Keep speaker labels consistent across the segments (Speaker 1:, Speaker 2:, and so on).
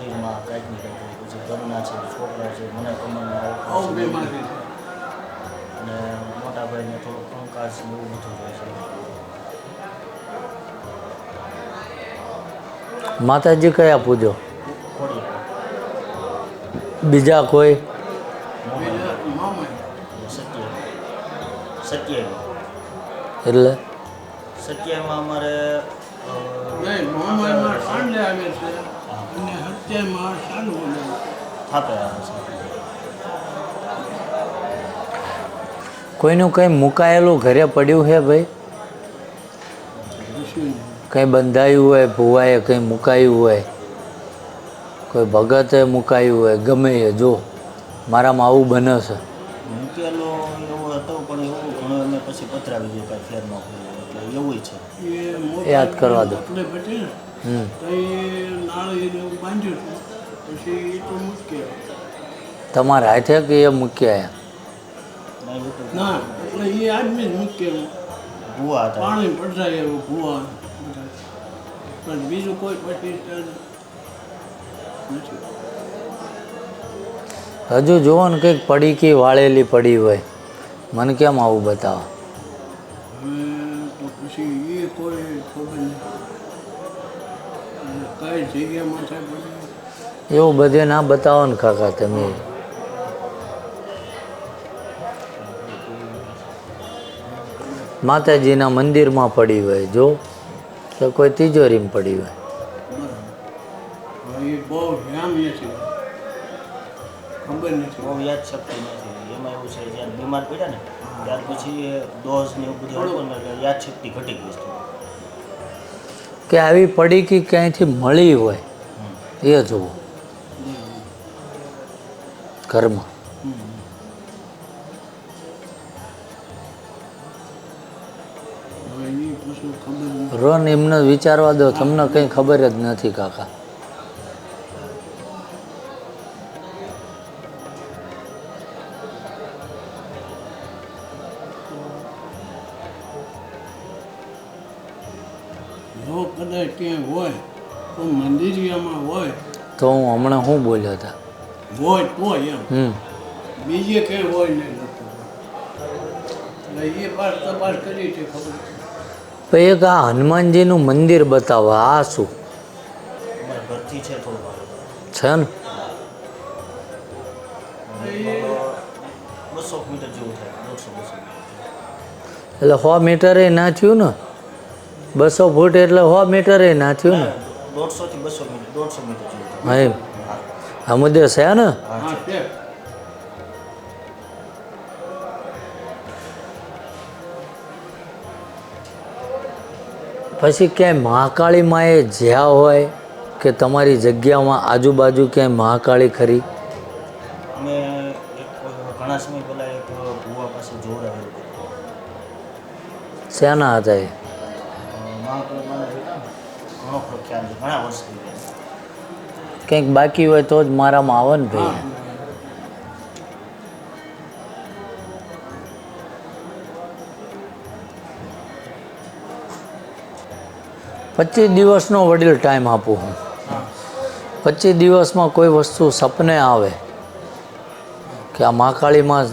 Speaker 1: શરીરમાં કંઈક ને કંઈક પછી ઘરના છે છોકરા છે મને
Speaker 2: છે.
Speaker 1: અને મોટા ભાઈને થોડો કંકાસ બહુ બધું હોય છે.
Speaker 3: માતાજી કયા પૂજો? બીજા કોઈ? એટલે?
Speaker 1: સત્યમાં અમારે
Speaker 2: નહીં મામામાં સાંજે આવે છે.
Speaker 1: થાપે આવે છે
Speaker 3: કોઈનું કંઈ મુકાયેલું ઘરે પડ્યું છે ભાઈ? કંઈ બંધાયું હોય ભુવાએ કંઈ મુકાયું હોય? કોઈ ભગતે મુકાયું હોય ગમે એ જો. મારામાં આવું બને છે.
Speaker 1: મૂકેલો એવું હતું પણ એવું ઘણું અમે પછી પતરાવી દઈએ કાંઈ ફેર ન એટલે એવું છે.
Speaker 2: એ
Speaker 3: યાદ કરવા દો.
Speaker 2: તો એ નાળિયેર એવું બાંધ્યું હતું. પછી એ તો મૂકી
Speaker 3: તમારા હાથે કે એ મૂક્યા
Speaker 1: ના
Speaker 2: એટલે એ આદમી જ મૂક્યા
Speaker 1: ભૂવા
Speaker 2: પાણી પડતા એવું ભૂવા પણ બીજું કોઈ પછી
Speaker 3: હજુ જુઓ ને કંઈક પડીકી વાળેલી પડી હોય. મને કેમ આવું બતાવો?
Speaker 2: પછી એ કોઈ ખબર નહીં. કઈ જગ્યામાં છે
Speaker 3: એવું બધે ના બતાવો ને કાકા તમે. માતાજીના મંદિરમાં પડી હોય જો. તો કોઈ તિજોરીમાં પડી હોય.
Speaker 2: ખબર નથી.
Speaker 1: બહુ યાદ શક્તિ નથી. એમાં એવું છે જ્યારે બીમાર પડ્યા ને ત્યાર પછી ડોઝ ને એવું બધું યાદ શક્તિ ઘટી ગઈ છે.
Speaker 3: કે આવી પડીકી ક્યાંયથી મળી હોય એ જુઓ.
Speaker 2: કર્મ.
Speaker 3: રોન એમને વિચારવા દો તમને કંઈ ખબર જ નથી કાકા. હું હમણાં શું બોલ્યો હતા
Speaker 2: હોય એમ.
Speaker 3: હમ.
Speaker 2: બીજે નહીં
Speaker 3: એક આ હનુમાનજીનું મંદિર બતાવો આ શું?
Speaker 1: છે
Speaker 3: ને?
Speaker 1: દોઢસો
Speaker 3: એટલે સો મીટરે ના થયું ને? બસો ફૂટ એટલે સો મીટરે ના થયું ને?
Speaker 1: દોઢસોથી બસો મીટર દોઢસો મીટર
Speaker 3: હા એમ. આ મુદ્દે છે ને? પછી ક્યાંય મહાકાળી માએ જ્યાં હોય કે તમારી જગ્યામાં આજુબાજુ ક્યાંય મહાકાળી ખરી?
Speaker 1: અમે ઘણા સમય પહેલાં એક ભૂવા પાસે જોવડાવેલું
Speaker 3: શેના હતા એ?
Speaker 1: મહાકુલમાના જોતા ને ઘણો ખ્યાલ ઘણા વર્ષ થઈ ગયા
Speaker 3: કંઈક બાકી હોય તો જ મારામાં આવે ને ભાઈ. પચીસ દિવસનો વડીલ ટાઈમ આપું હું. પચીસ દિવસમાં કોઈ વસ્તુ સપને આવે કે આ મહાકાળીમાં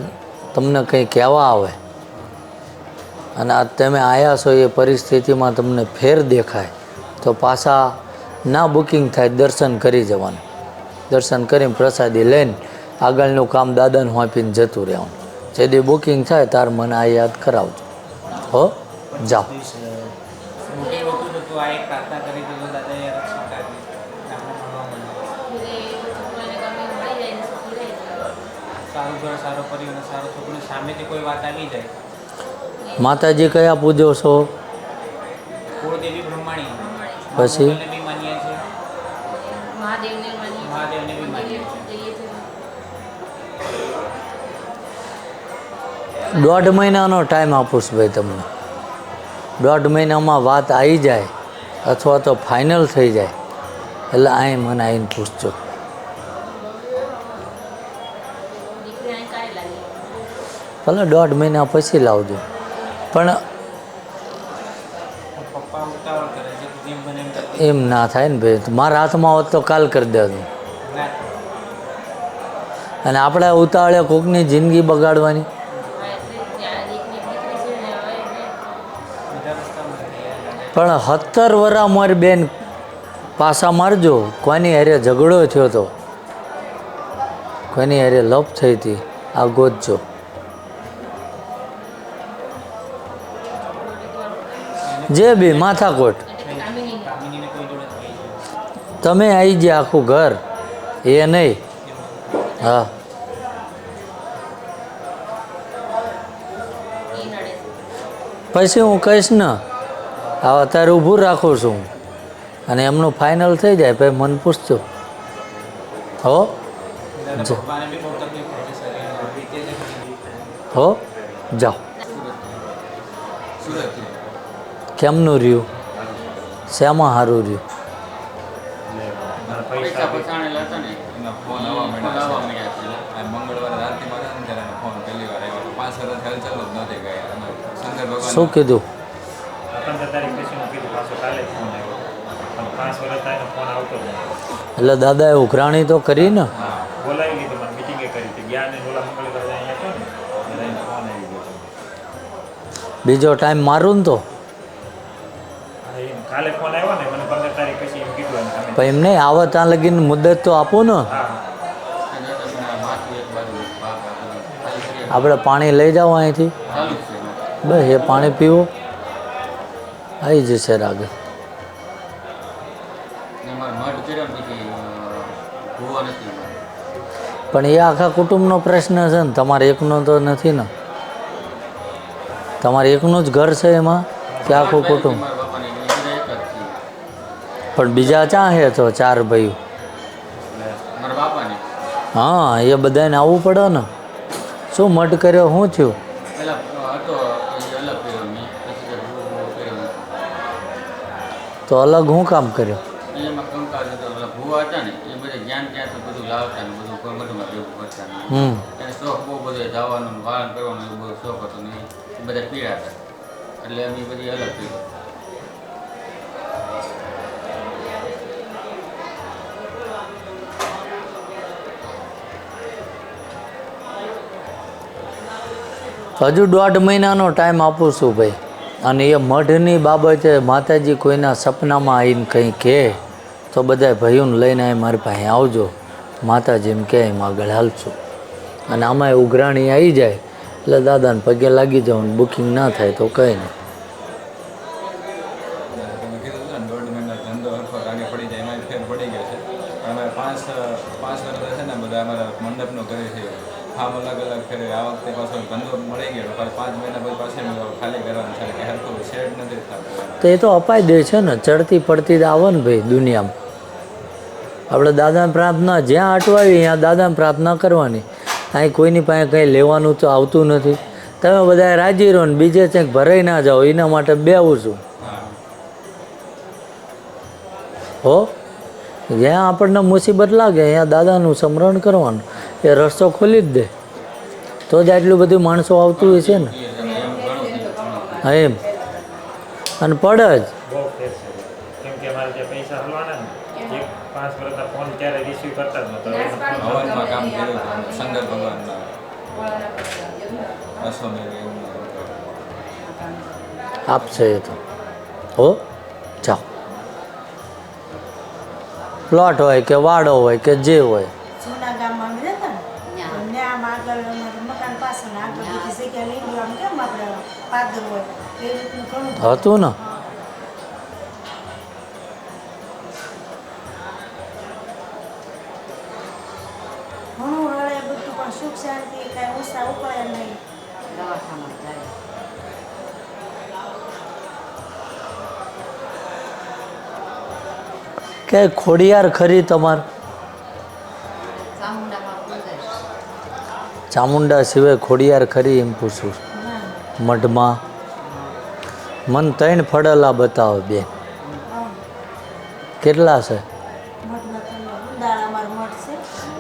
Speaker 3: તમને કંઈ કહેવા આવે અને આ તમે આવ્યા છો એ પરિસ્થિતિમાં તમને ફેર દેખાય તો પાછા ના બુકિંગ થાય દર્શન કરી જવાનું. દર્શન કરીને પ્રસાદી લઈને આગળનું કામ દાદાને આપીને જતું રહેવાનું. જે દી બુકિંગ થાય તાર મને આ યાદ કરાવજો. હો? જાઓ. માતાજી કયા પૂજો છો? પછી?
Speaker 4: મહાદેવને
Speaker 5: મહાદેવને બી માનીએ છીએ.
Speaker 4: જઈએ છીએ.
Speaker 3: દોઢ મહિનાનો ટાઈમ આપું છું ભાઈ તમને. દોઢ મહિનામાં વાત આવી જાય અથવા તો ફાઇનલ થઈ જાય એટલે અહીં મને આવીને પૂછજો.
Speaker 4: દીકરી અહીં કાંઈ લાગી?
Speaker 3: ભલે દોઢ મહિના પછી લાવજો. પણ
Speaker 5: એમ
Speaker 3: ના થાય ને ભાઈ. મારા હાથમાં હોત તો કાલ કરી દેજો અને આપણે ઉતાવળે કોકની જિંદગી બગાડવાની. પણ સત્તર વરા મારી બેન પાસા મારજો. કોની હારે ઝઘડો થયો તો? કોની હારે લપ થઈ હતી? આ ગોતજો. જે બી, માથાકોટ
Speaker 4: એટલે કામિની
Speaker 5: કામિનીને કોઈ જોડે થઈ છે
Speaker 3: તમે આવી ગયા આખું ઘર? એ નહીં. હા. પછી હું કહીશ ને આ અત્યારે ઊભું રાખું છું. અને એમનું ફાઇનલ થઈ જાય ભાઈ મન પૂછજો. હો? હો? જાઓ. કેમનું રહ્યું? શેમાં સારું રહ્યું?
Speaker 6: પૈસા ફસાણેલા હતા ને એના ફોન આવવા માંડ્યા છે. અને મંગળવારે રાત્રિમાં હતા ને ત્યારે ફોન પહેલી વાર આવ્યો. પાંચ વર્ષ હાલ ચાલુ જ નહોતી ગયા અને શંકર ભગવાન
Speaker 3: શું કીધું?
Speaker 7: પંદર તારીખ પછી હું કીધું પાછો કાલે ફોન આવ્યો. પાંચ વર્ષ થાય ફોન આવતો
Speaker 3: એટલે દાદાએ ઉઘરાણી તો કરી ને?
Speaker 7: બોલાવી લીધું મને મિટિંગે કરી હતી. ગયા ને ઓલા મંગળવારે અહીંયા હતો ને એટલે એનો ફોન આવી ગયો
Speaker 3: બીજો ટાઈમ મારું ને તો? પણ એમ નહીં આવે ત્યાં લગીને મુદત તો આપો ને આપણે પાણી લઈ જાઓ અહીંથી. બસ, એ પાણી પીવો આવી જશે રાગે. પણ એ આખા કુટુંબનો પ્રશ્ન છે ને, તમારે એકનો તો નથી ને તમારે એકનું જ ઘર છે એમાં, કે આખું કુટુંબ
Speaker 6: મારા બાપાને એ બધા એક જ છીએ.
Speaker 3: પણ બીજા ચા હે તો ચાર
Speaker 6: ભાઈ
Speaker 3: હા એ બધાને આવવું પડે ને. શું મઢ કર્યો શું થયું? તો હતો હું કામ કર્યો?
Speaker 6: મેં પછી એમની બધી અલગ કર્યો.
Speaker 3: હજુ દોઢ મહિનાનો ટાઈમ આપું છું ભાઈ. અને એ મઢની બાબતે માતાજી કોઈના સપનામાં આવીને કંઈ કહે, તો બધા ભાઈઓને લઈને અહીં મારી પાસે આવજો. માતાજી એમ કહે, એમ આગળ હાલશું અને આમાં ઉઘરાણી આવી જાય, એટલે દાદાને પગે લાગી જાવ બુકિંગ ના થાય તો કંઈ નહીં. તો એ તો અપાઈ દે છે ને, ચડતી પડતી આવે ને ભાઈ દુનિયામાં. આપણે દાદાને પ્રાર્થના, જ્યાં અટવાવી ત્યાં દાદાને પ્રાર્થના કરવાની. અહીં કોઈની પાસે કંઈ લેવાનું તો આવતું નથી. તમે બધા રાજી રહો ને, બીજે ક્યાંક ભરાઈ ના જાઓ, એના માટે બેવું છું. હો? જ્યાં આપણને મુસીબત લાગે, ત્યાં દાદાનું સમરણ કરવાનું. એ રસ્તો ખોલી જ દે. તો જ આટલું બધું માણસો આવતું હોય છે ને. હા, એમ. અને પડે જ આપશે એ તો. હો? જાઓ. પ્લોટ હોય કે વાડો હોય કે જે હોય.
Speaker 8: જૂના ગામમાં અમે રહેતા ને. આમ આગળ મકાન પાસે આગળ બીજી લઈ ગયું. આમ કેમ આપણે પાદર હોય?
Speaker 3: હતું ને? કે ખોડિયાર ખરી તમાર? ચામુંડા સિવાય ખોડિયાર ખરી એમ પૂછું મઢમાં? મન ત્રણ ફળેલા બતાવો બે. કેટલા છે?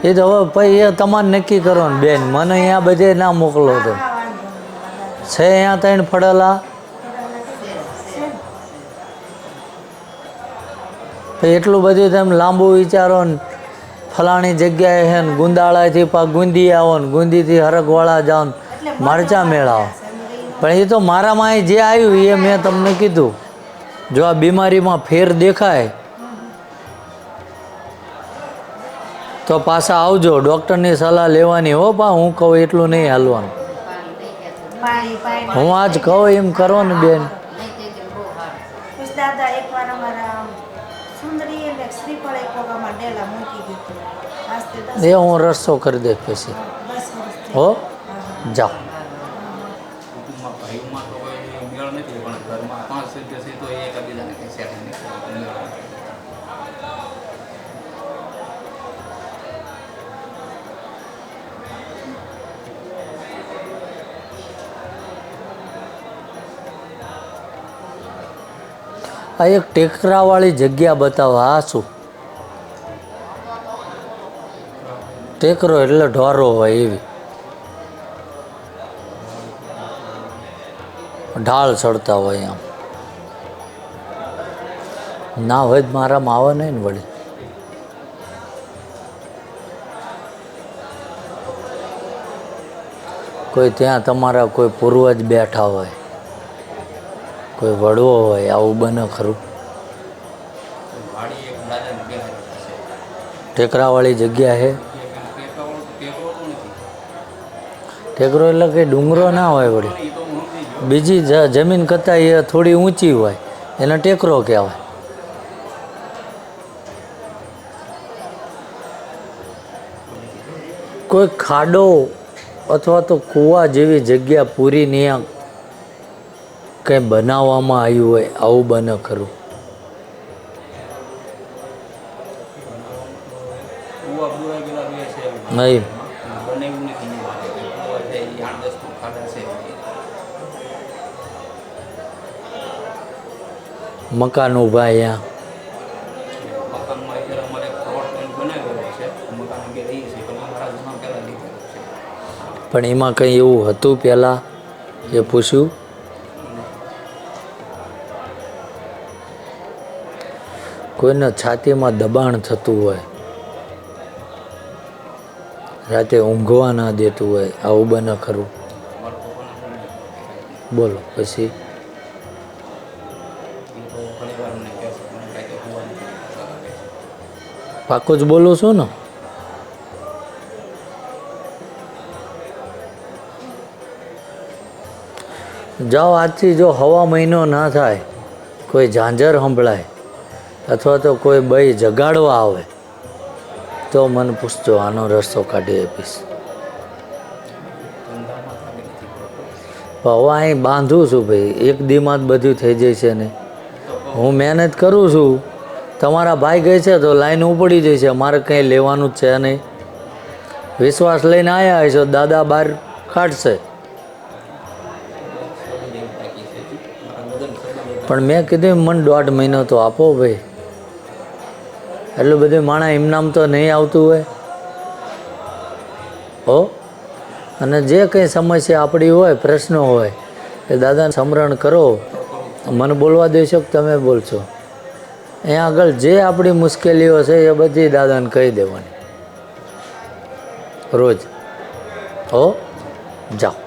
Speaker 3: એ તો હવે પછી એ તમારે નક્કી કરો ને બેન. મને અહીંયા બધે ના મોકલો તો. છે અહીંયા ત્રણ ફળેલા? એટલું બધું તમે લાંબુ વિચારો ને ફલાણી જગ્યાએ છે ને ગુંદાળાથી પા ગુંદી આવો ને ગુંદીથી હરગવાળા જાઓ ને મરચા મેળાવો. પણ એ તો મારામાં જે આવ્યું એ મેં તમને કીધું. જો આ બીમારીમાં ફેર દેખાય તો પાછા આવજો ડૉક્ટરની સલાહ લેવાની. હો પા હું કહું એટલું નહીં હાલવાનું. હું આજ કહું એમ કરો ને બેન એ હું રસ્તો કરી દઈશ પછી. હો. જાઓ.
Speaker 6: ભાઈઓમાં તો કોઈ મેળ નથી, પણ ઘરમાં પાંચ સભ્ય છે તો એકબીજાને કંઈ સેટિંગ નહીં
Speaker 3: આ એક ટેકરાવાળી જગ્યા બતાવો, આ શું? ટેકરો એટલે ઢોરો હોય એવી. ઢાળ ચડતા હોય આમ. ના હોય જ મારામાં આવે નહીં ને વળી. કોઈ ત્યાં તમારા કોઈ પૂર્વજ બેઠા હોય, કોઈ વડવો હોય, આવું બને ખરું. ટેકરાવાળી જગ્યા છે
Speaker 6: ટેકરો
Speaker 3: એટલે કે ડુંગરો ના હોય વળી. બીજી જમીન કરતાં એ થોડી ઊંચી હોય એને ટેકરો કહેવાય. કોઈ ખાડો અથવા તો કૂવા જેવી જગ્યા પૂરી ત્યાં કંઈ બનાવવામાં આવ્યું હોય આવું બને ખરું. નહીં. મકાન ઊભા અહીંયા
Speaker 6: પણ
Speaker 3: એમાં કંઈ એવું હતું પહેલાં? એ પૂછ્યું? કોઈને છાતીમાં દબાણ થતું હોય રાતે ઊંઘવા ના દેતું હોય આવું બને ખરું. બોલો પછી? પાકું જ બોલું છું ને? જાઓ આજથી જો હવા મહિનો ના થાય, કોઈ ઝાંઝર સંભળાય, અથવા તો કોઈ બઈ જગાડવા આવે, તો મને પૂછજો, આનો રસ્તો કાઢી આપીશ. હવે અહીં બાંધું છું ભાઈ, એક દીમાં બધું થઈ જાય છે ને. હું મહેનત કરું છું તમારા ભાઈ ગઈ છે તો લાઈન ઉપડી જાય છે, મારે કંઈ લેવાનું જ છે નહીં. વિશ્વાસ લઈને આવ્યા હશો, દાદા બહાર કાઢશે.
Speaker 6: છે
Speaker 3: પણ મેં કીધું મને દોઢ મહિનો તો આપો ભાઈ. એટલું બધું માણા એમનામ તો નહીં આવતું હોય. હો? અને જે કંઈ સમસ્યા આપણી હોય, પ્રશ્નો હોય, એ દાદાને સમરણ કરો. મને બોલવા દેશો કે તમે બોલશો? અહીંયા આગળ જે આપણી મુશ્કેલીઓ છે એ બધી દાદાને કહી દેવાની. રોજ. હો? જાઓ.